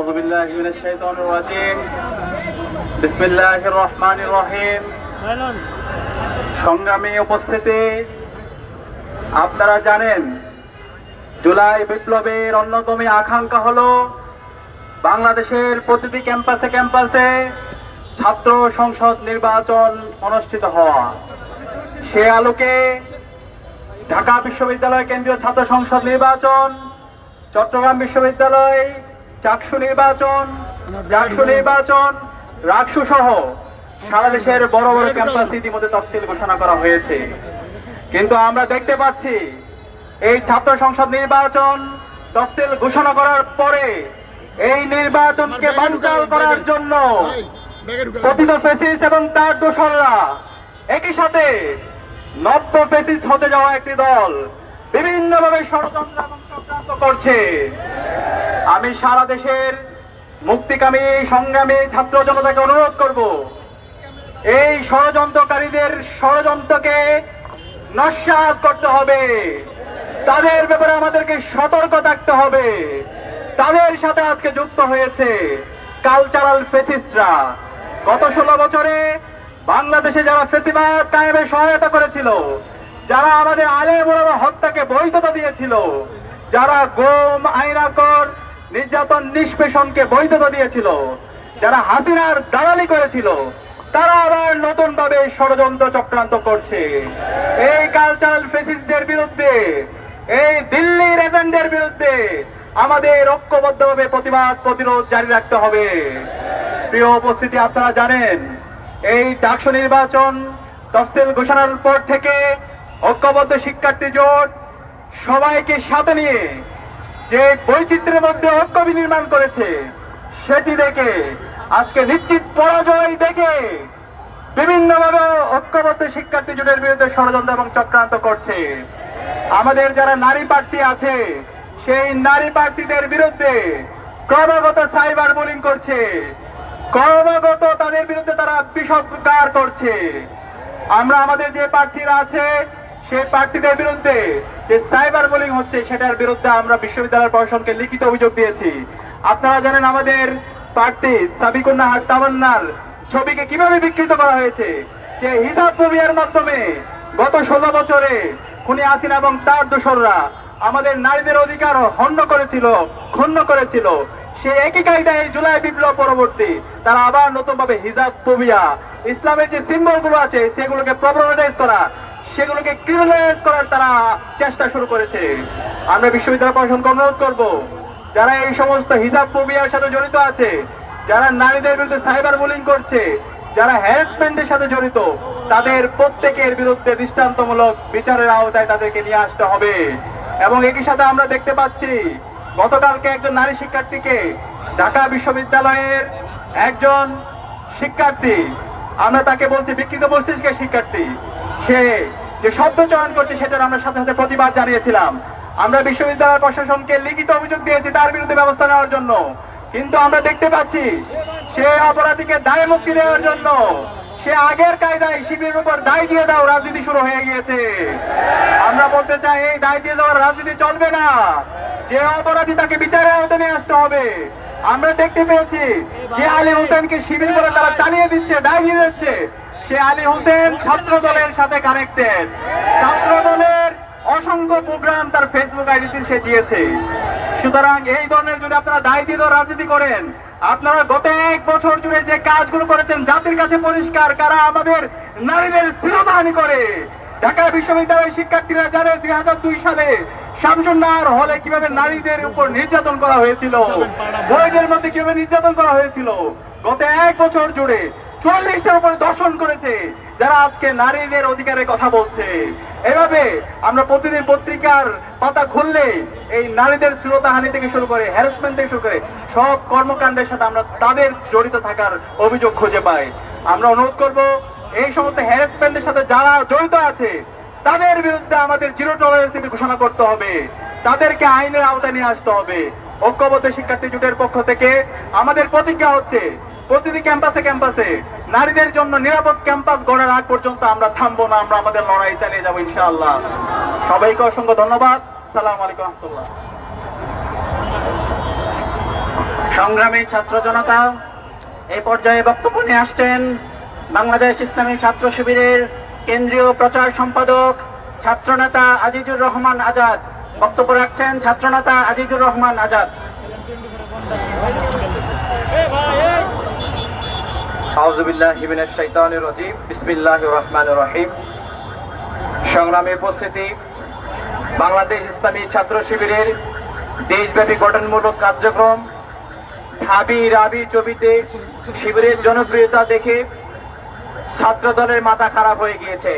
أعوذ بالله من الشيطان الرجيم بسم الله الرحمن الرحيم সংগ্রামী উপস্থিতি আপনারা জানেন জুলাই বিপ্লবের অন্যতম আকাঙ্ক্ষা হলো বাংলাদেশের প্রতিটি ক্যাম্পাসে ক্যাম্পাসে ছাত্র সংসদ নির্বাচন অনুষ্ঠিত হওয়া সে আলোকে ঢাকা বিশ্ববিদ্যালয় কেন্দ্রীয় ছাত্র সংসদ নির্বাচন চট্টগ্রাম বিশ্ববিদ্যালয় চাকসু নির্বাচন চাকসু নির্বাচন রাকসু সহ সারা দেশের বড় বড় ক্যাম্পাস ইতিমধ্যে তফসিল ঘোষণা করা হয়েছে। কিন্তু আমরা দেখতে পাচ্ছি এই ছাত্র সংসদ নির্বাচন তফসিল ঘোষণা করার পরে এই নির্বাচনকে বানচাল করার জন্য কথিত ফেসিস এবং তার দোসররা একই সাথে নব্য ফেসিস হতে যাওয়া একটি দল বিভিন্নভাবে ষড়যন্ত্র এবং চক্রান্ত করছে। আমি সারা দেশের মুক্তিকামী সংগ্রামী ছাত্র জনতাকে অনুরোধ করব, এই ষড়যন্ত্রকারীদের ষড়যন্ত্রকে নস্বাত করতে হবে। তাদের ব্যাপারে আমাদেরকে সতর্ক থাকতে হবে। তাদের সাথে আজকে যুক্ত হয়েছে কালচারাল ফেসিস্টরা গত ষোলো বছরে বাংলাদেশে যারা ফেসিবাদ কায়েমে সহায়তা করেছিল, যারা আমাদের আলে মোড়া হত্যাকে বৈধতা দিয়েছিল যারা গোম আইনাকর নির্যাতন নিষ্পেষণকে বৈধতা দিয়েছিল, যারা হাসিনার দালালি করেছিল, তারা আবার নতুন ভাবে ষড়যন্ত্র চক্রান্ত করছে। এই কালচারাল ফেসিস্টদের বিরুদ্ধে, এই দিল্লির এজেন্টের বিরুদ্ধে আমাদের ঐক্যবদ্ধভাবে প্রতিবাদ প্রতিরোধ জারি রাখতে হবে। প্রিয় উপস্থিতি, আপনারা জানেন, এই ডাকসু নির্বাচন তফসিল ঘোষণার পর থেকে ঐক্যবদ্ধ শিক্ষার্থী জোট সবাইকে সাথে নিয়ে যে বৈচিত্র্যের মধ্যে ঐক্য বিনির্মাণ করেছে, সেটি দেখে আজকে নিশ্চিত পরাজয় দেখে বিভিন্নভাবে ঐক্যবদ্ধ শিক্ষার্থী জোটের বিরুদ্ধে ষড়যন্ত্র এবং চক্রান্ত করছে। আমাদের যারা নারী প্রার্থী আছে, সেই নারী প্রার্থীদের বিরুদ্ধে ক্রমাগত সাইবার বুলিং করছে। ক্রমাগত তাদের বিরুদ্ধে তারা বিষদগার করছে। আমরা আমাদের যে প্রার্থীরা আছে সেই প্রার্থীদের বিরুদ্ধে যে সাইবার বুলিং হচ্ছে, সেটার বিরুদ্ধে আমরা বিশ্ববিদ্যালয় প্রশাসনকে লিখিত অভিযোগ দিয়েছি। আপনারা জানেন আমাদের প্রার্থী সাবিকুন্নাহার তামান্নার ছবিকে কীভাবে বিকৃত করা হয়েছে? যে হিসাব মুভিয়ার মাধ্যমে গত ষোলো বছরে খুনি আসিন এবং তার দোসররা আমাদের নারীদের অধিকার হন্য করেছিল, ক্ষুণ্ণ করেছিল। সেই একই কায়দায় জুলাই বিপ্লব পরবর্তী তারা আবার নতুন ভাবে হিজাব ফোবিয়া ইসলামের যে সিম্বলগুলো আছে, সেগুলোকে প্রবলেটাইজ করা সেগুলোকে ক্রিমিনালাইজ করার তারা চেষ্টা শুরু করেছে। আমরা বিশ্ববিদ্যালয় প্রশাসনকে অনুরোধ করব, যারা এই সমস্ত হিজাব ফোবিয়ার সাথে জড়িত আছে, যারা নারীদের বিরুদ্ধে সাইবার বুলিং করছে, যারা হ্যারাসমেন্টের সাথে জড়িত, তাদের প্রত্যেকের বিরুদ্ধে দৃষ্টান্তমূলক বিচারের আওতায় তাদেরকে নিয়ে আসতে হবে। এবং একই সাথে আমরা দেখতে পাচ্ছি, গতকালকে একজন নারী শিক্ষার্থীকে ঢাকা বিশ্ববিদ্যালয়ের একজন শিক্ষার্থী, আমরা তাকে বলছি বিকৃত মস্তিষ্কের শিক্ষার্থী, সে যে শব্দ চয়ন করছে সেটার আমরা সাথে সাথে প্রতিবাদ জানিয়েছিলাম। আমরা বিশ্ববিদ্যালয় প্রশাসনকে লিখিত অভিযোগ দিয়েছি তার বিরুদ্ধে ব্যবস্থা নেওয়ার জন্য। কিন্তু আমরা দেখতে পাচ্ছি, সে অপরাধীকে দায় মুক্তি দেওয়ার জন্য সে আগের কায়দায় শিবিরের উপর দায় দিয়ে দাও রাজনীতি শুরু হয়ে গিয়েছে। আমরা বলতে চাই, এই দায় দিয়ে দেওয়ার রাজনীতি চলবে না। যে অপরাধী তাকে বিচারের আওতায় নিয়ে আসতে হবে। আমরা দেখতে পেয়েছি যে আলী হোসেনকে শিবির করে তারা চালিয়ে দিচ্ছে, দায় দিয়ে দিচ্ছে। সে আলী হোসেন ছাত্র দলের সাথে কানেক্টেড। ছাত্র দলের অসংখ্য প্রোগ্রাম তার ফেসবুক আইডিতে সে দিয়েছে। সুতরাং এই ধরনের যদি আপনারা দায় দিয়ে রাজনীতি করেন, আপনারা গত এক বছর জুড়ে যে কাজগুলো করেছেন জাতির কাছে পরিষ্কার, কারা আমাদের নারীদের স্থিরতাহানি করে? ঢাকা বিশ্ববিদ্যালয়ের শিক্ষার্থীরা জানে দুই হাজার দুই সালে শামসুন্নার হলে কীভাবে নারীদের উপর নির্যাতন করা হয়েছিল? বইদের মধ্যে কীভাবে নির্যাতন করা হয়েছিল? গত এক বছর জুড়ে চল্লিশটার উপরে দর্শন করেছে, যারা আজকে নারীদের অধিকারের কথা বলছে। এভাবে আমরা প্রতিদিন পত্রিকার পাতা খুললে এই নারীদের শ্রোতাহানি থেকে শুরু করে হ্যারাসমেন্ট থেকে শুরু করে সব কর্মকাণ্ডের সাথে আমরা তাদের জড়িত থাকার অভিযোগ খুঁজে পাই। আমরা অনুরোধ করব, এই সমস্ত হ্যারাসমেন্টের সাথে যারা জড়িত আছে, তাদের বিরুদ্ধে আমাদের জিরো টলারেন্স নীতি ঘোষণা করতে হবে। তাদেরকে আইনের আওতায় নিয়ে আসতে হবে। ঐক্যবদ্ধ শিক্ষার্থী জোটের পক্ষ থেকে আমাদের প্রতিজ্ঞা হচ্ছে প্রতিটি ক্যাম্পাসে ক্যাম্পাসে নারীদের জন্য নিরাপদ ক্যাম্পাস গড়ার আগ পর্যন্ত আমরা থামবো না, আমরা আমাদের লড়াই চালিয়ে যাব ইনশাআল্লাহ। সবাইকে অসংখ্য ধন্যবাদ। সালাম আলাইকুম রহমতুল্লাহ। সংগ্রামী ছাত্র জনতা এই পর্যায়ে বক্তব্য নিয়ে আসছেন বাংলাদেশ ইসলামী ছাত্র শিবিরের কেন্দ্রীয় প্রচার সম্পাদক ছাত্রনেতা আজিজুর রহমান আজাদ। বক্তব্য রাখছেন ছাত্রনেতা আজিজুর রহমান আজাদ। সংগ্রামী উপস্থিতি। বাংলাদেশ ইসলামী ছাত্র শিবিরের দেশব্যাপী গঠনমূলক কার্যক্রম। ঢাবি রাবি ছবিতে শিবিরের জনপ্রিয়তা দেখে ছাত্র দলের মাথা খারাপ হয়ে গিয়েছে।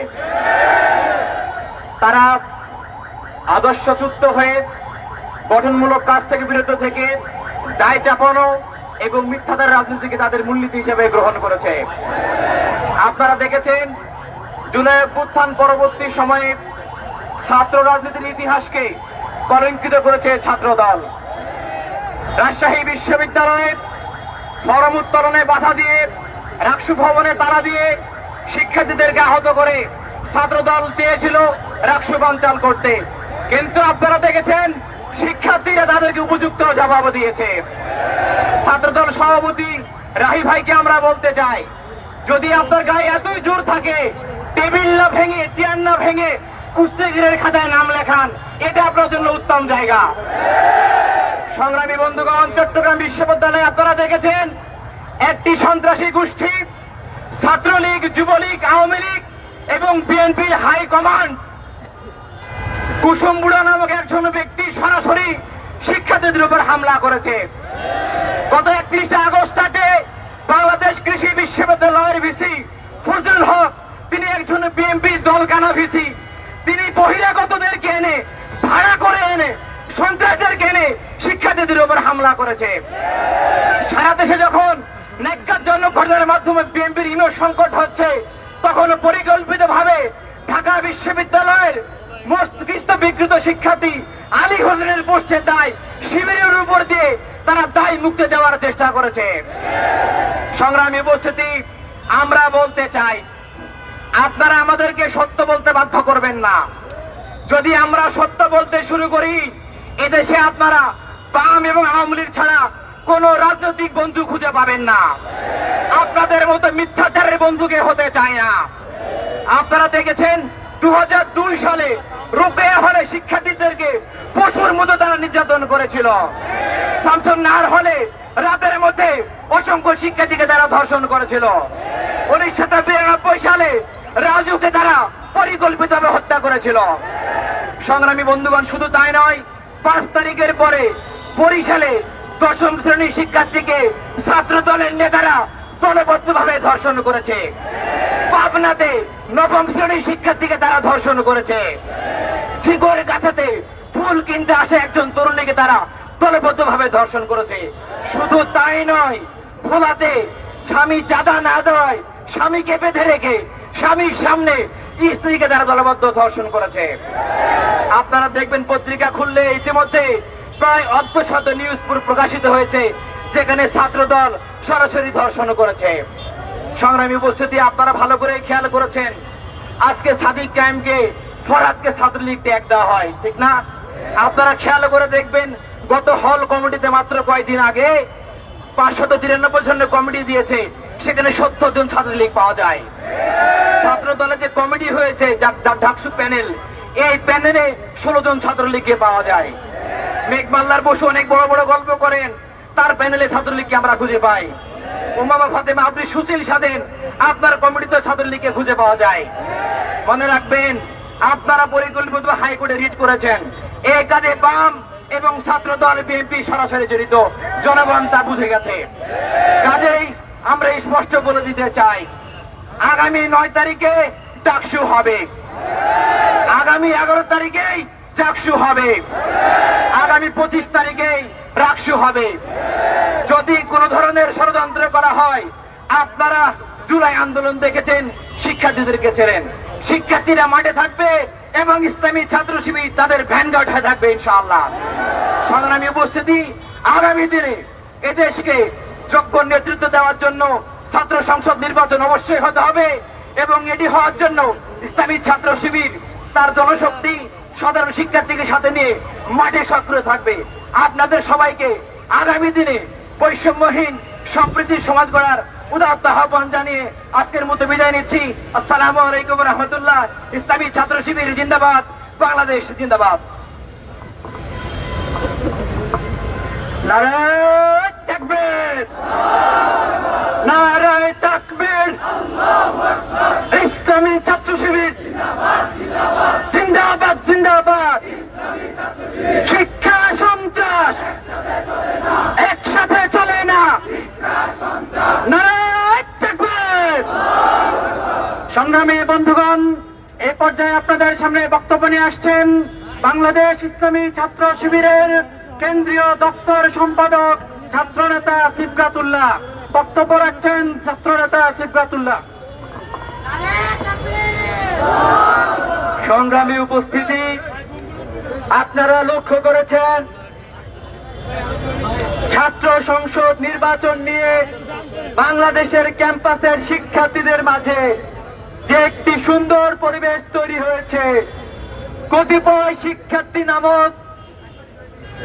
তারা আদর্শযুক্ত হয়ে গঠনমূলক কাজ থেকে বিরত থেকে দায় চাপানো এবং মিথ্যাদার রাজনীতিকে তাদের মূলনীতি হিসেবে গ্রহণ করেছে। আপনারা দেখেছেন, জুলাই অভ্যুত্থান পরবর্তী সময়ে ছাত্র রাজনীতির ইতিহাসকে কলঙ্কিত করেছে ছাত্র দল রাজশাহী বিশ্ববিদ্যালয়ে ফরম উত্তোলনে বাধা দিয়ে, রাকসু ভবনে তারা দিয়ে শিক্ষার্থীদেরকে আহত করে ছাত্র দল চেয়েছিল রাকসু বাঞ্চাল করতে। কিন্তু আপনারা দেখেছেন শিক্ষার্থীরা তাদেরকে উপযুক্ত জবাব দিয়েছে। ছাত্রদল সভাপতি রাহি ভাইকে আমরা বলতে চাই, যদি আপনার গায়ে এতই জোর থাকে, টেবিল না ভেঙে, চেয়ার না ভেঙে কুস্তিগিরের খাতায় নাম লেখান, এটা আপনার জন্য উত্তম জায়গা। সংগ্রামী বন্ধুগণ, চট্টগ্রাম বিশ্ববিদ্যালয়ে আপনারা দেখেছেন, একটি সন্ত্রাসী গোষ্ঠী, ছাত্রলীগ, যুবলীগ, আওয়ামী লীগ এবং বিএনপির হাই কমান্ড কুসুম বুড়া নামক একজন ব্যক্তি সরাসরি শিক্ষার্থীদের উপর হামলা করেছে। গত একত্রিশে আগস্ট রাতে বাংলাদেশ কৃষি বিশ্ববিদ্যালয়ের ভিসি ফজলুল হক, তিনি একজন বিএনপি দল কানা ভিসি। তিনি বহিরাগতদেরকে এনে, ভাড়া করে এনে, সন্ত্রাসদেরকে এনে শিক্ষার্থীদের উপর হামলা করেছে। সারা দেশে যখন ন্যাক্কারজনক ঘটনার মাধ্যমে বিএনপির ইমেজ সংকট হচ্ছে, তখন পরিকল্পিত ভাবে ঢাকা বিশ্ববিদ্যালয়ের মস্তিষ্ক বিকৃত শিক্ষার্থী আলী হোসেনের পোস্টে দায় শিবিরের উপর দিয়ে তারা দায় মুক্তি দেওয়ার চেষ্টা করেছে। সংগ্রামী উপস্থিতি, আমরা বলতে চাই, আপনারা আমাদেরকে সত্য বলতে বাধ্য করবেন না। যদি আমরা সত্য বলতে শুরু করি, এদেশে আপনারা বাম এবং আওয়ামী লীগ ছাড়া কোন রাজনৈতিক বন্ধু খুঁজে পাবেন না। আপনাদের মতো মিথ্যাচারের বন্ধুকে হতে চায় না। আপনারা দেখেছেন দু হাজার দুই সালে রোকেয়া হলে শিক্ষার্থীদেরকে পশুর মতো তারা নির্যাতন করেছিল। স্যামসং নাহার হলে রাতের মধ্যে অসংখ্য শিক্ষার্থীকে তারা ধর্ষণ করেছিল। উনিশশো বিরানব্বই সালে রাজুকে তারা পরিকল্পিতভাবে হত্যা করেছিল। সংগ্রামী বন্ধুগণ, শুধু তাই নয়, পাঁচ তারিখের পরে বরিশালে দশম শ্রেণির শিক্ষার্থীকে ছাত্র দলের নেতারা দলবদ্ধভাবে ধর্ষণ করেছে। পাবনাতে নবম শ্রেণির শিক্ষার্থীকে তারা ধর্ষণ করেছে। শিগর গাছাতে ফুল কিনতে আসে একজন তরুণীকে তারা দলবদ্ধভাবে ধর্ষণ করেছে। শুধু তাই নয়, ভোলাতে স্বামী চাঁদা না দেওয়ায় স্বামীকে বেঁধে রেখে স্বামীর সামনে স্ত্রীকে তারা দলবদ্ধ ধর্ষণ করেছে। আপনারা দেখবেন পত্রিকা খুললে ইতিমধ্যে প্রায় অর্ধশত নিউজ প্রকাশিত হয়েছে। যেখানে ছাত্রদল সরাসরি ধর্ষণ করেছে। সংগ্রামী উপস্থিতি, আপনারা ভালো করে খেয়াল করেছেন। আজকে সাদিক কায়েমকে ফরাদকে ছাত্রলীগ ট্যাগ দেওয়া হয়, ঠিক না? আপনারা খেয়াল করে দেখবেন, গত হল কমিটিতে মাত্র কয়েকদিন আগে পাঁচশত তিরানব্বই জনের কমিটি দিয়েছে, সেখানে সত্তর জন ছাত্রলীগ পাওয়া যায়। ছাত্র দলের যে কমিটি হয়েছে ঢাকসু প্যানেল, এই প্যানেলে ষোলো জন ছাত্রলীগকে পাওয়া যায়। মেঘমাল্লার বসু অনেক বড় বড় গল্প করেন। তার প্যানেলে ছাত্রলীগকে আমরা খুঁজে পাই। উমামা ফাতেমা, আপনি সুশীল স্বাধীন। আপনার কমিটিতে ছাত্রলীগকে খুঁজে পাওয়া যায়। মনে রাখবেন, আপনারা পরিকল্পিত হাইকোর্টে রিট করেছেন। এই কাজে বাম এবং ছাত্র দল বিএনপি সরাসরি জড়িত। জনগণ তা বুঝে গেছে। কাজেই আমরা স্পষ্ট বলে দিতে চাই, আগামী নয় তারিখে ডাকসু হবে। আগামী এগারো তারিখেই চাকসু হবে। আগামী পঁচিশ তারিখেই রাকসু হবে। যদি কোনো ধরনের ষড়যন্ত্র করা হয়, আপনারা জুলাই আন্দোলন দেখেছেন, শিক্ষার্থীদেরকে ছেড়েন শিক্ষার্থীরা মাঠে থাকবে এবং ইসলামী ছাত্র শিবির তাদের ভ্যানগার্ড হয়ে থাকবে ইনশাআল্লাহ। সংগ্রামী উপস্থিতি আগামী দিনে এদেশকে যোগ্য নেতৃত্ব দেওয়ার জন্য ছাত্র সংসদ নির্বাচন অবশ্যই হতে হবে এবং এটি হওয়ার জন্য ইসলামী ছাত্র শিবির তার জনশক্তি সাধারণ শিক্ষার্থীকে সাথে নিয়ে মাঠে সক্রিয় থাকবে। আপনাদের সবাইকে আগামী দিনে বৈষম্যহীন সম্প্রীতির সমাজ গড়ার উদাত্ত আহ্বান জানিয়ে আজকের মতো বিদায় নিচ্ছি। আসসালামু আলাইকুম রহমতুল্লাহ। ইসলামী ছাত্র শিবির জিন্দাবাদ, বাংলাদেশ জিন্দাবাদ। নারায় তাকবীর। নারায় তাকবীর। ইসলামী ছাত্র শিবির জিন্দাবাদ জিন্দাবাদ। শিক্ষা সন্ত্রাস একসাথে চলে না। সংগ্রামী বন্ধুগণ, এ পর্যায়ে আপনাদের সামনে বক্তব্য নিয়ে আসছেন বাংলাদেশ ইসলামী ছাত্র শিবিরের কেন্দ্রীয় দপ্তর সম্পাদক ছাত্রনেতা সিবগাতুল্লাহ বক্তব্য রাখছেন ছাত্রনেতা সিবগাতুল্লাহ সংগ্রামী উপস্থিতি, আপনারা লক্ষ্য করেছেন, ছাত্র সংসদ নির্বাচন নিয়ে বাংলাদেশের ক্যাম্পাসের শিক্ষার্থীদের মাঝে যে একটি সুন্দর পরিবেশ তৈরি হয়েছে। কতিপয় শিক্ষার্থী নামক,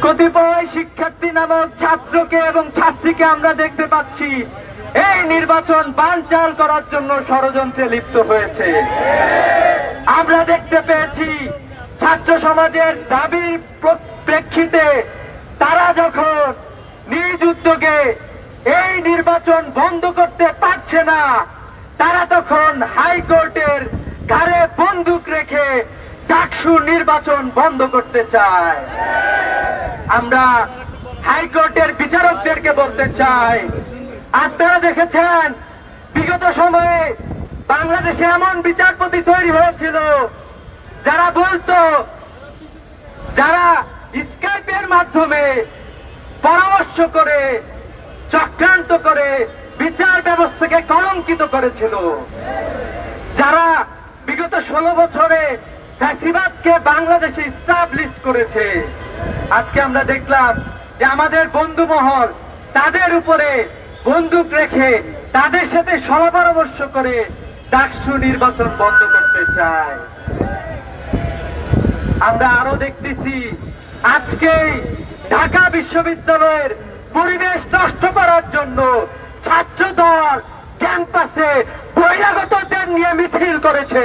কতিপয় শিক্ষার্থী নামক ছাত্রকে এবং ছাত্রীকে আমরা দেখতে পাচ্ছি। এই নির্বাচন বানচাল করার জন্য ষড়যন্ত্রে লিপ্ত হয়েছে। আমরা দেখতে পেয়েছি, ছাত্র সমাজের দাবির প্রেক্ষিতে তারা যখন নিজ উদ্যোগে এই নির্বাচন বন্ধ করতে পারছে না, তারা তখন হাইকোর্টের ঘাড়ে বন্দুক রেখে ডাকসু নির্বাচন বন্ধ করতে চায়। আমরা হাইকোর্টের বিচারকদেরকে বলতে চাই আপনারা দেখেছেন, বিগত সময়ে বাংলাদেশে এমন বিচারপতি তৈরি হয়েছিল, যারা বলতো, যারা স্কাইপের মাধ্যমে পরামর্শ করে, চক্রান্ত করে বিচার ব্যবস্থাকে কলঙ্কিত করেছিল। যারা বিগত ষোলো বছরে ফ্যাসিবাদকে বাংলাদেশে স্টাবলিশ করেছে, আজকে আমরা দেখলাম যে আমাদের বন্ধু মহল তাদের উপরে বন্দুক রেখে তাদের সাথে সহপরামর্শ করে ডাকসু নির্বাচন বন্ধ করতে চায়। আমরা আরও দেখতেছি আজকেই ঢাকা বিশ্ববিদ্যালয়ের পরিবেশ নষ্ট করার জন্য ছাত্র দল ক্যাম্পাসে বহিরাগতদের নিয়ে মিছিল করেছে।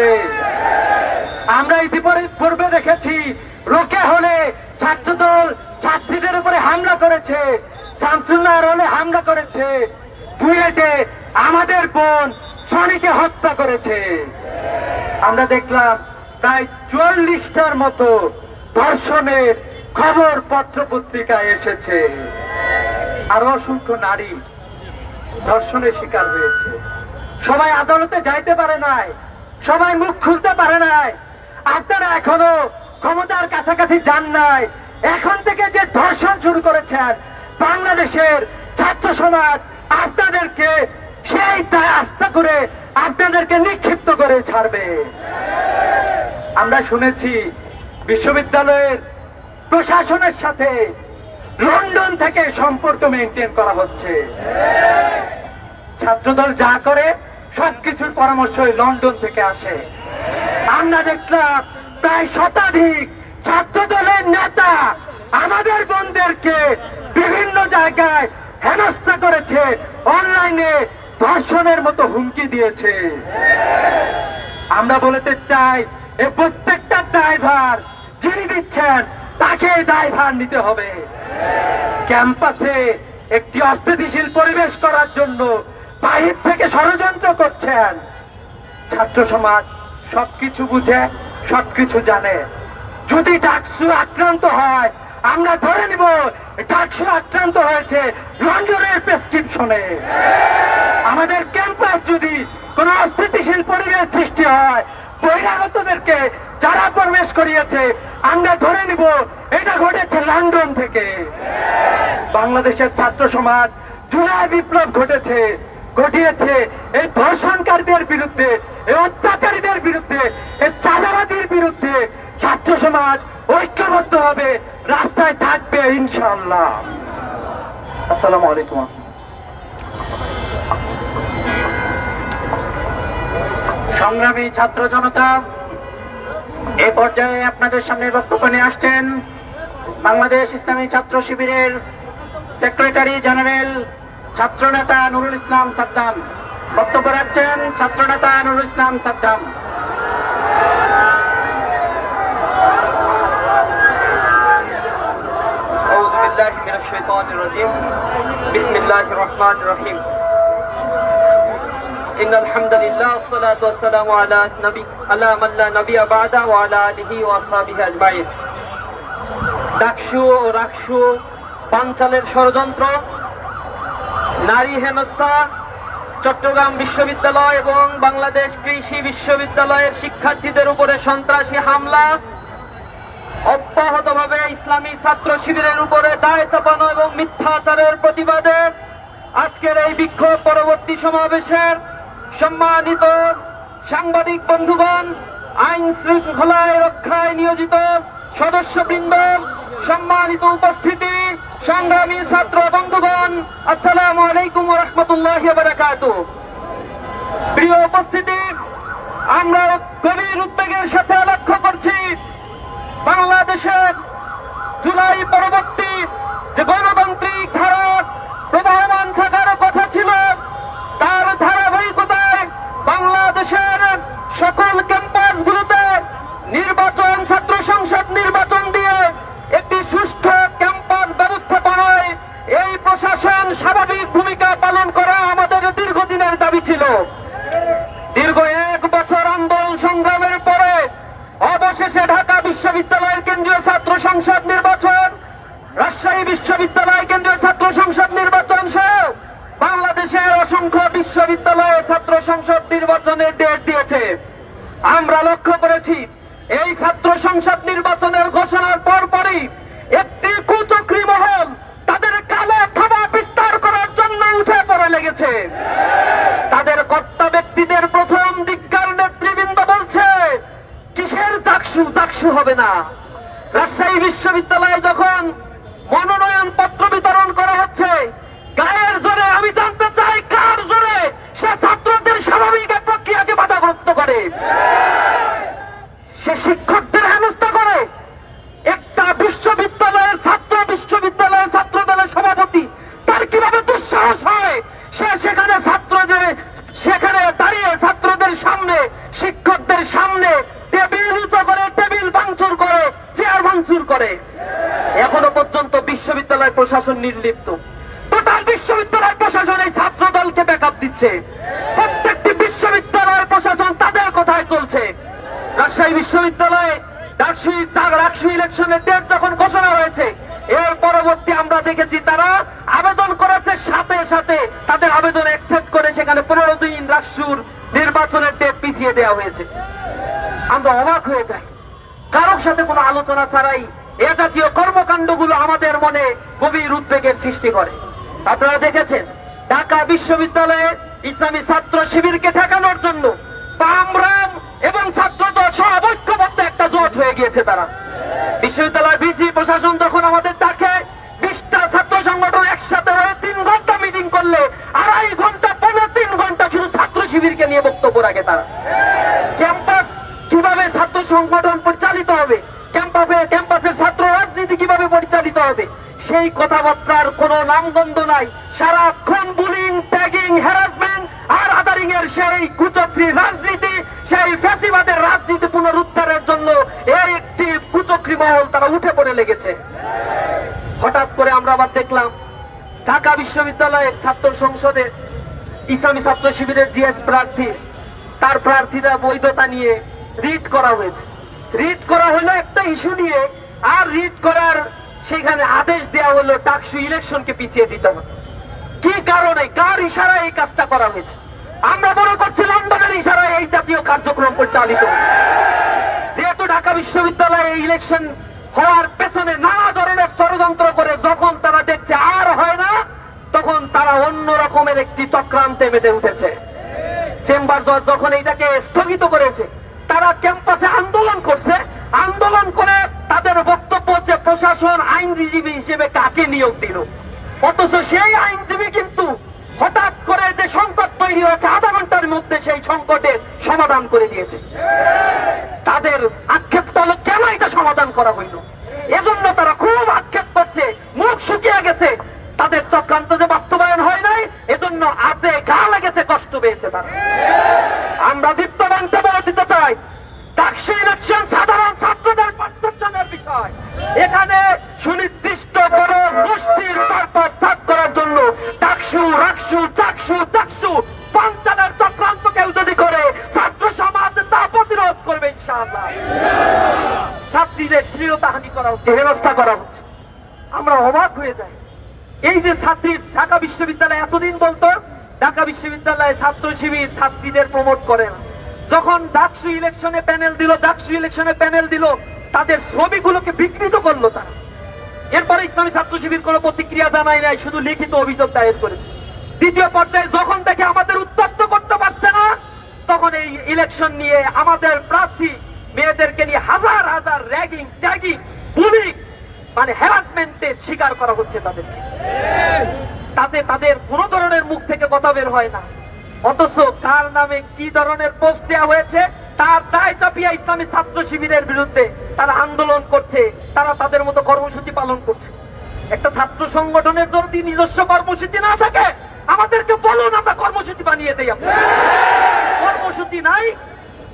আমরা ইতিপূর্বে পূর্বে দেখেছি, রোকে হলে ছাত্রদল ছাত্রীদের উপরে হামলা করেছে। শামসুল্লাহর হলে হামলা করেছে। বুয়েটে আমাদের বোন সনিকে হত্যা করেছে। আমরা দেখলাম প্রায় চুয়াল্লিশটার মতো ধর্ষণের খবর পত্র পত্রিকায় এসেছে। আরও অসংখ্য নারী ধর্ষণের শিকার হয়েছে। সবাই আদালতে যাইতে পারে নাই, সবাই মুখ খুলতে পারে নাই। আপনারা এখনও ক্ষমতার কাছাকাছি যান নাই। এখন থেকে যে ধর্ষণ শুরু করেছেন বাংলাদেশের ছাত্র সমাজ আপনাদেরকে সেই দায় আস্থা করে আপনাদেরকে নিক্ষিপ্ত করে ছাড়বে। আমরা শুনেছি বিশ্ববিদ্যালয়ের প্রশাসনের সাথে লন্ডন থেকে সম্পর্ক মেনটেন করা হচ্ছে। ছাত্রদল যা করে, সবকিছুর পরামর্শ লন্ডন থেকে আসে। আমরা দেখলাম প্রায় শতাধিক ছাত্র দলের নেতা আমাদের বোনদেরকে বিভিন্ন জায়গায় হেনস্থা করেছে, অনলাইনে ধর্ষণের মতো হুমকি দিয়েছে। আমরা বলতে চাই, এ প্রত্যেকটা ড্রাইভার যিনি দিচ্ছেন, তাকে ড্রাইভার নিতে হবে। ক্যাম্পাসে একটি অস্থিতিশীল পরিবেশ করার জন্য বাহির থেকে ষড়যন্ত্র করছেন। ছাত্র সমাজ সবকিছু বুঝে, সবকিছু জানে। যদি ডাকসু আক্রান্ত হয় আমরা ধরে নিব ডাকসু আক্রান্ত হয়েছে লন্ডনের প্রেসক্রিপশনে। আমাদের ক্যাম্পাস যদি কোন অস্থিতিশীল পরিবেশ সৃষ্টি হয়, বহিরাগতদেরকে যারা প্রবেশ করিয়েছে, আমরা ধরে নিব এটা ঘটেছে লন্ডন থেকে। বাংলাদেশের ছাত্র সমাজ জুলাই বিপ্লব ঘটেছে, ঘটিয়েছে এই ধর্ষণকারীদের বিরুদ্ধে, এই অত্যাচারীদের বিরুদ্ধে, এই চাঁদাবাদীর বিরুদ্ধে ছাত্র সমাজ ঐক্যবদ্ধ হবে, রাস্তায় থাকবে ইনশাআল্লাহ। আসসালামু আলাইকুম। সংগ্রামী ছাত্র জনতা, এ পর্যায়ে আপনাদের সামনে বক্তব্য নিয়ে আসছেন বাংলাদেশ ইসলামী ছাত্র শিবিরের সেক্রেটারি জেনারেল ছাত্রনেতা নুরুল ইসলাম সাদ্দাম। বক্তব্য রাখছেন ছাত্রনেতা নুরুল ইসলাম সাদ্দাম। الشيطان الرجيم بسم الله الرحمن الرحيم إن الحمد لله والصلاة والسلام على نبي على من لا نبي بعده وعلى آله وأصحابه أجمعين ডাকসু ও রাকসু পাঞ্চালের ষড়যন্ত্র নারী হেনস্থা চট্টগ্রাম বিশ্ববিদ্যালয় এবং বাংলাদেশ কৃষি বিশ্ববিদ্যালয়ের শিক্ষার্থীদের উপরে সন্ত্রাসী হামলা অব্যাহতভাবে ইসলামী ছাত্র শিবিরের উপরে দায় চাপানো এবং মিথ্যাচারের প্রতিবাদে আজকের এই বিক্ষোভ পরবর্তী সমাবেশের সম্মানিত সাংবাদিক বন্ধুগণ, আইন শৃঙ্খলায় রক্ষায় নিয়োজিত সদস্যবৃন্দ, সম্মানিত উপস্থিতি, সংগ্রামী ছাত্র বন্ধুগণ, আসসালামু আলাইকুম রহমতুল্লাহ বারাকাতু প্রিয় উপস্থিতি, আমরা গভীর উদ্বেগের সাথে লক্ষ্য করছি বাংলাদেশের জুলাই পরবর্তী যে গণতান্ত্রিক ধারা প্রবাহমান থাকার কথা ছিল, তার ধারাবাহিকতায় বাংলাদেশের সকল ক্যাম্পাসগুলোতে নির্বাচন ছাত্র সংসদ বিশ্ববিদ্যালয় কেন্দ্রীয় ছাত্র সংসদ নির্বাচন সহ বাংলাদেশের অসংখ্য বিশ্ববিদ্যালয়ে ছাত্র সংসদ নির্বাচনের ডেট দিয়েছে। আমরা লক্ষ্য করেছি, এই ছাত্র সংসদ নির্বাচনের ঘোষণার পরপরই একটি কুচক্রী মহল তাদের কালো থাবা বিস্তার করার জন্য উঠে পড়ে লেগেছে। তাদের কর্তা ব্যক্তিদের প্রথম দিককার নেতৃবৃন্দ বলছে, কিসের চাকসু চাকসু হবে না? রাজশাহী বিশ্ববিদ্যালয়ে যখন মনোনয়ন পত্র বিতরণ করা হচ্ছে। গায়ের জোরে আমি জানতে চাই কার জোরে সে ছাত্রদের স্বাভাবিক প্রক্রিয়াকে বাধাগ্রস্ত করে। সে শিক্ষকদের হেনস্থা করে। একটা বিশ্ববিদ্যালয়ের ছাত্র বিশ্ববিদ্যালয়ের ছাত্র দলের সভাপতি, তার কীভাবে দুঃসাহস হয়? সে সেখানে ছাত্রদের, সেখানে দাঁড়িয়ে ছাত্রদের সামনে, শিক্ষকদের সামনে, টেবিল উঁচু করে, টেবিল ভাঙচুর করে চেয়ার ভাঙচুর করে। এখনও পর্যন্ত বিশ্ববিদ্যালয় প্রশাসন নির্লিপ্ত। টোটাল বিশ্ববিদ্যালয় প্রশাসন এই ছাত্র দলকে ব্যাকআপ দিচ্ছে। প্রত্যেকটি বিশ্ববিদ্যালয়ের প্রশাসন তাদের কথায় চলছে। রাজশাহী বিশ্ববিদ্যালয়ে ইলেকশনের ডেট যখন ঘোষণা হয়েছে, এর পরবর্তী আমরা দেখেছি তারা আবেদন করেছে সাথে সাথে। তাদের আবেদন অ্যাকসেপ্ট করে সেখানে পনেরো দিন রাজসুর নির্বাচনের ডেট পিছিয়ে দেওয়া হয়েছে। আমরা অবাক হয়ে যাই। কারোর সাথে কোনো আলোচনা ছাড়াই এ জাতীয় কর্মকাণ্ডগুলো আমাদের মনে গভীর উদ্বেগের সৃষ্টি করে। আপনারা দেখেছেন, ঢাকা বিশ্ববিদ্যালয়ে ইসলামী ছাত্র শিবিরকে ঠেকানোর জন্য পামরাম এবং ছাত্রদল সহ ঐক্যবদ্ধ একটা জোট হয়ে গিয়েছে তারা। বিশ্ববিদ্যালয় বিসি প্রশাসন যখন আমাদের ডাকে, বিশটা ছাত্র সংগঠন একসাথে হয়ে তিন ঘণ্টা মিটিং করলে, আড়াই ঘণ্টা পনেরো তিন ঘণ্টা শুধু ছাত্র শিবিরকে নিয়ে বক্তব্য রাখে তারা ক্যাম্পাস কীভাবে ছাত্র সংগঠন পরিচালিত হবে ক্যাম্পাসে ক্যাম্পাসের ছাত্র রাজনীতি কীভাবে পরিচালিত হবে। সেই কথাবার্তার কোনো নামগন্ধ নাই। সারাক্ষণ বুলিং ট্যাগিং হ্যারাসমেন্ট আর আদারিং এর সেই কুচক্রি রাজনীতি, সেই ফ্যাসিবাদের রাজনীতি পুনরুদ্ধারের জন্য একটি কুচক্রি মহল তারা উঠে পড়ে লেগেছে। হঠাৎ করে আমরা আবার দেখলাম, ঢাকা বিশ্ববিদ্যালয়ের ছাত্র সংসদে ইসলামী ছাত্র শিবিরের জিএস প্রার্থী, তার প্রার্থীরা বৈধতা নিয়ে রিট করা হয়েছে। রিট করা হলো একটা ইস্যু নিয়ে, আর রিট করার সেখানে আদেশ দেওয়া হলো টাকসু ইলেকশনকে পিছিয়ে দিতে হবে। কি কারণে? কার ইশারায় এই কাজটা করা হয়েছে? আমরা মনে করছি লন্ডনের ইশারায় এই জাতীয় কার্যক্রম পরিচালিত যেহেতু ঢাকা বিশ্ববিদ্যালয়ে এই ইলেকশন হওয়ার পেছনে নানা ধরনের ষড়যন্ত্র করে যখন তারা দেখছে আর হয় না, তখন তারা অন্য রকমের একটি চক্রান্তে মেতে উঠেছে। চেম্বার জজ যখন এইটাকে স্থগিত করেছে, তারা ক্যাম্পাসে আন্দোলন করছে আন্দোলন করে তাদের বক্তব্য যে প্রশাসন আইনজীবী হিসেবে কাকে নিয়োগ দিল? অথচ সেই আইনজীবী কিন্তু হঠাৎ করে যে সংকট তৈরি হয়েছে, আধা ঘণ্টার মধ্যে সেই সংকটের সমাধান করে দিয়েছে। তাদের আক্ষেপ তলে কেন এটা সমাধান করা হইল? এজন্য তারা খুব আক্ষেপ করছে, মুখ শুকিয়ে গেছে। তাদের চক্রান্ত যে বাস্তবায়ন হয় নাই, এজন্য আতে গা লেগেছে, কষ্ট পেয়েছে তারা। আমরা দীপ্তবানকে বলে দিতে চাই ইলেকশন সাধারণ ছাত্রদের বিষয়। এখানে সুনির্দিষ্ট গোষ্ঠীর ভাগ করার জন্য ডাকসু রাকসু চাকসু চাকসু চক্রান্ত কেউ যদি করে, ছাত্র সমাজ তা প্রতিরোধ করবে ইনশাআল্লাহ। ছাত্রীদের করা হচ্ছে করা হচ্ছে। আমরা অবাক হয়ে যাই। এই যে ছাত্রী ঢাকা বিশ্ববিদ্যালয় এতদিন বলতো, ঢাকা বিশ্ববিদ্যালয়ে ছাত্র শিবির ছাত্রীদের প্রমোট করে না যখন ডাকসু ইলেকশনে প্যানেল দিল, ডাকসু ইলেকশনে প্যানেল দিল, তাদের ছবিগুলোকে বিকৃত করল তারা। এরপরে ইসলামী ছাত্র শিবির কোনো প্রতিক্রিয়া জানায় নাই, শুধু লিখিত অভিযোগ দায়ের করেছে। দ্বিতীয় পর্যায়ে যখন দেখে আমাদের উত্তপ্ত করতে পারছে না, তখন এই ইলেকশন নিয়ে আমাদের প্রার্থী মেয়েদেরকে নিয়ে হাজার হাজার র্যাগিং ট্যাগিং বুলিং মানে হ্যারাসমেন্টের শিকার করা হচ্ছে তাদেরকে। তাতে তাদের কোন ধরনের মুখ থেকে কথা বের হয় না। অথচ তার নামে কি ধরনের পোস্ট দেওয়া হয়েছে, তার দায় চাপিয়া ইসলামী ছাত্র শিবিরের বিরুদ্ধে তারা আন্দোলন করছে, তারা তাদের মতো কর্মসূচি পালন করছে। একটা ছাত্র সংগঠনের যদি নিজস্ব কর্মসূচি না থাকে, আমাদেরকে বলুন আমরা কর্মসূচি বানিয়ে দেই কর্মসূচি নাই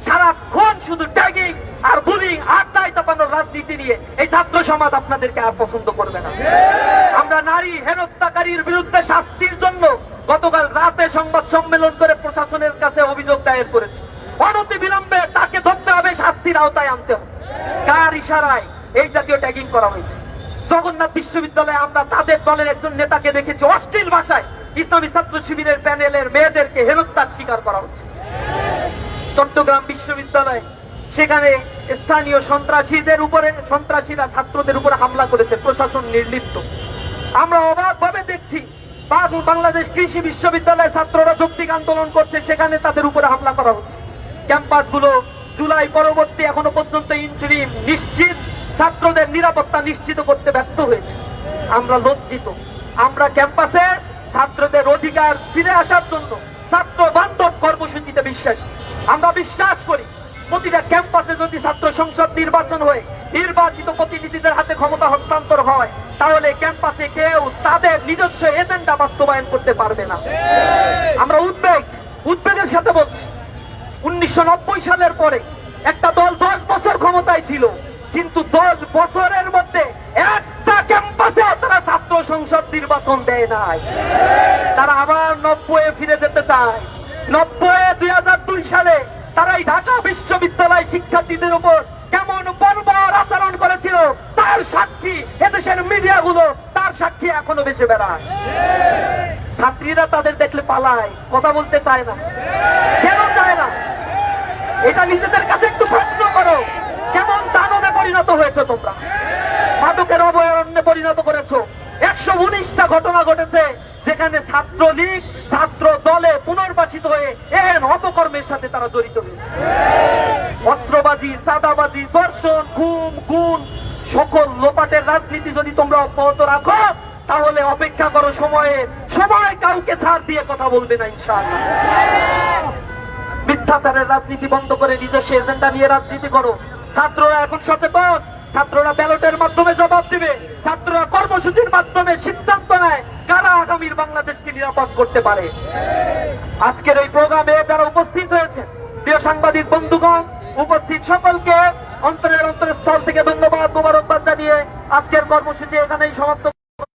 সারাক্ষণ শুধু ট্যাগিং আর বুলিং আর দায় চাপানোর রাজনীতি নিয়ে এই ছাত্র সমাজ আপনাদেরকে আর পছন্দ করবে না। আমরা নারী হেনস্থাকারীর বিরুদ্ধে শাস্তির জন্য গতকাল রাতে সংবাদ সম্মেলন করে প্রশাসনের কাছে অভিযোগ দায়ের করেছি। অনতি বিলম্বে তাকে ধরতে হবে, শাস্তির আওতায় আনতে হবে। কার ইশারায় এই জাতীয় ট্যাগিং করা হয়েছে? জগন্নাথ বিশ্ববিদ্যালয়ে আমরা তাদের দলের একজন নেতাকে দেখেছি। অশ্লীল ভাষায় ইসলামী ছাত্র শিবিরের প্যানেলের মেয়েদেরকে হেনস্থার শিকার করা হচ্ছে। চট্টগ্রাম বিশ্ববিদ্যালয়। সেখানে স্থানীয় সন্ত্রাসীদের উপরে, সন্ত্রাসীরা ছাত্রদের উপরে হামলা করেছে, প্রশাসন নির্লিপ্ত। আমরা অবাক ভাবে দেখছি বাংলাদেশ কৃষি বিশ্ববিদ্যালয়ের ছাত্ররা যৌক্তিক আন্দোলন করছে, সেখানে তাদের উপরে হামলা করা হচ্ছে। ক্যাম্পাসগুলো জুলাই পরবর্তী এখনও পর্যন্ত ইন্টারিম নিশ্চিত, ছাত্রদের নিরাপত্তা নিশ্চিত করতে ব্যর্থ হয়েছে। আমরা লজ্জিত। আমরা ক্যাম্পাসে ছাত্রদের অধিকার ফিরে আসার জন্য ছাত্র বান্ধব কর্মসূচিতে বিশ্বাসী। আমরা বিশ্বাস করি প্রতিটা ক্যাম্পাসে যদি ছাত্র সংসদ নির্বাচন হয়ে নির্বাচিত প্রতিনিধিদের হাতে ক্ষমতা হস্তান্তর হয় তাহলে ক্যাম্পাসে কেউ তাদের নিজস্ব এজেন্ডা বাস্তবায়ন করতে পারবে না। আমরা উদ্বেগ উদ্বেগের সাথে বলছি উনিশশো নব্বই সালের পরে একটা দল দশ বছর ক্ষমতায় ছিল কিন্তু দশ বছরের মধ্যে একটা ক্যাম্পাসে তারা ছাত্র সংসদ নির্বাচন দেয় নাই। তারা আবার নব্বই ফিরে যেতে চায়। নব্বই, দুই হাজার দুই সালে তারা এই ঢাকা বিশ্ববিদ্যালয় শিক্ষার্থীদের উপর কেমন বর্বর আচরণ করেছিল, তার সাক্ষী এদেশের মিডিয়াগুলো, তার সাক্ষী এখনও বেশি বেড়ায়। ছাত্রীরা তাদের দেখলে পালায়, কথা বলতে চায় না। কেন চায় না? এটা নিজেদের কাছে একটু প্রশ্ন করো, কেমন দানবে পরিণত হয়েছে তোমরা? মাদকের অভয়ারণ্যে পরিণত করেছ। একশো উনিশটা ঘটনা ঘটেছে যেখানে ছাত্রলীগ ছাত্র দলে পুনর্বাসিত হয়ে এহেন অপকর্মের সাথে তারা জড়িত হয়েছে। অস্ত্রবাজি, চাঁদাবাজি দর্শন ঘুম গুণ, সকল লোপাটের রাজনীতি যদি তোমরা অব্যাহত রাখো, তাহলে অপেক্ষা করো সময়ে, সময় কাউকে ছাড় দিয়ে কথা বলবে না, ইনশাআল্লাহ। মিথ্যাচারের রাজনীতি বন্ধ করে নিজস্ব এজেন্ডা নিয়ে রাজনীতি করো। ছাত্ররা এখন সচেতন। ছাত্ররা ব্যালটের মাধ্যমে জবাব দিবে। ছাত্ররা কর্মসূচির মাধ্যমে সিদ্ধান্ত নেয় কারা আগামীর বাংলাদেশকে নিরাপদ করতে পারে। আজকের এই প্রোগ্রামে যারা উপস্থিত হয়েছে প্রিয় সাংবাদিক বন্ধুগণ, উপস্থিত সকলকে অন্তরের অন্তরের স্থল থেকে ধন্যবাদ মোবারকবাদ জানিয়ে আজকের কর্মসূচি এখানেই সমাপ্ত